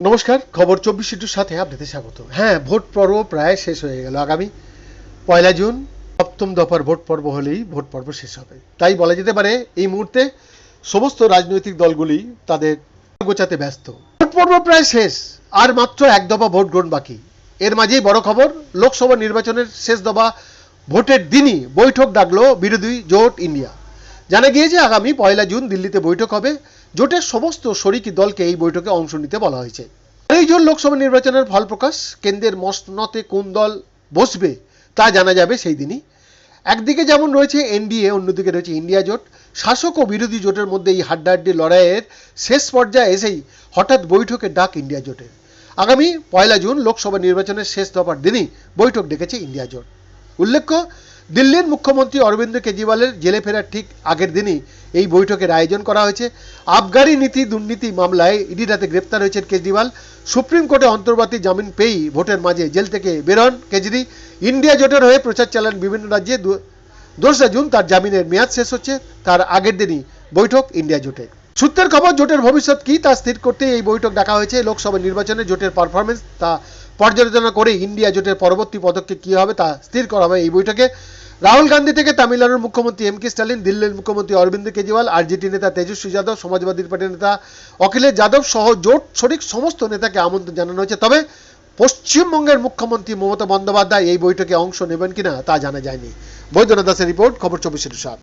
নমস্কার, খবর চব্বিশ ইন্টুর সাথে আপনাদের স্বাগত। হ্যাঁ ভোট পর্ব প্রায় শেষ হয়ে গেল। আগামী পয়লা জুন, সপ্তম দফার ভোট পর্ব হলেই ভোট পর্ব শেষ হবে। তাই বলা যেতে পারে, এই মুহূর্তে সমস্ত রাজনৈতিক দলগুলি তাদের গোছাতে ব্যস্ত। ভোট পর্ব প্রায় শেষ, আর মাত্র এক দফা ভোট গ্রহণ বাকি। এর মাঝেই বড় খবর, লোকসভা নির্বাচনের শেষ দফা ভোটের দিনই বৈঠক ডাকলো বিরোধী জোট ইন্ডিয়া। জানা গিয়েছে, আগামী পয়লা জুন দিল্লিতে বৈঠক হবে। জোটের সমস্ত শরিকি দলকে এই বৈঠকে অংশ নিতে বলা হয়েছে। এই জুন লোকসভা নির্বাচনের ফল প্রকাশ কেন্দ্রের মসনতে কোন দল বসবে তা জানা যাবে সেই দিনই। একদিকে যেমন রয়েছে এনডিএ, অন্যদিকে রয়েছে ইন্ডিয়া জোট। শাসক ও বিরোধী জোটের মধ্যে এই হাড্ডাহাড্ডি লড়াইয়ের শেষ পর্যায়ে এসেই হঠাৎ বৈঠকে ডাক ইন্ডিয়া জোটের। আগামী পয়লা জুন লোকসভা নির্বাচনের শেষ দফার দিনই বৈঠক ডেকেছে ইন্ডিয়া জোট। উল্লেখ্য দিল্লির মুখ্যমন্ত্রী অরবিন্দ কেজরিওয়ালের জেলে ফেরার ঠিক আগের দিনই এই বৈঠকের আয়োজন করা হয়েছে। আবগারি নীতি দুর্নীতি মামলায় ইডির হাতে গ্রেপ্তার হয়েছেন কেজরিওয়াল। সুপ্রিম কোর্টে অন্তর্বর্তী জামিন পেয়েই ভোটের মাঝে জেল থেকে বেরোন কেজরি। ইন্ডিয়া জোটের হয়ে প্রচার চালান বিভিন্ন রাজ্যে দোসরা জুন তার জামিনের মেয়াদ শেষ হচ্ছে। তার আগের দিনই বৈঠক ইন্ডিয়া জোটে। সূত্রের খবর, জোটের ভবিষ্যৎ কি তা স্থির করতে এই বৈঠক ডাকা হয়েছে। লোকসভা নির্বাচনে জোটের পারফরমেন্স তা পর্যালোচনা করে ইন্ডিয়া জোটের পরবর্তী পদক্ষেপ কী হবে তা স্থির করা হবে এই বৈঠকে। রাহুল গান্ধী থেকে তামিলনাড়ুর মুখ্যমন্ত্রী এম কে স্টালিন দিল্লির মুখ্যমন্ত্রী অরবিন্দ কেজরিওয়াল, আরজেডি নেতা তেজস্বী যাদব সমাজবাদী পার্টির নেতা অখিলেশ যাদব সহ জোট শরিক সমস্ত নেতাকে আমন্ত্রণ জানানো হয়েছে। তবে পশ্চিমবঙ্গের মুখ্যমন্ত্রী মমতা বন্দ্যোপাধ্যায় এই বৈঠকে অংশ নেবেন কিনা তা জানা যায়নি। বৈদ্যনাথ দাসের রিপোর্ট, খবর চব্বিশের সাত।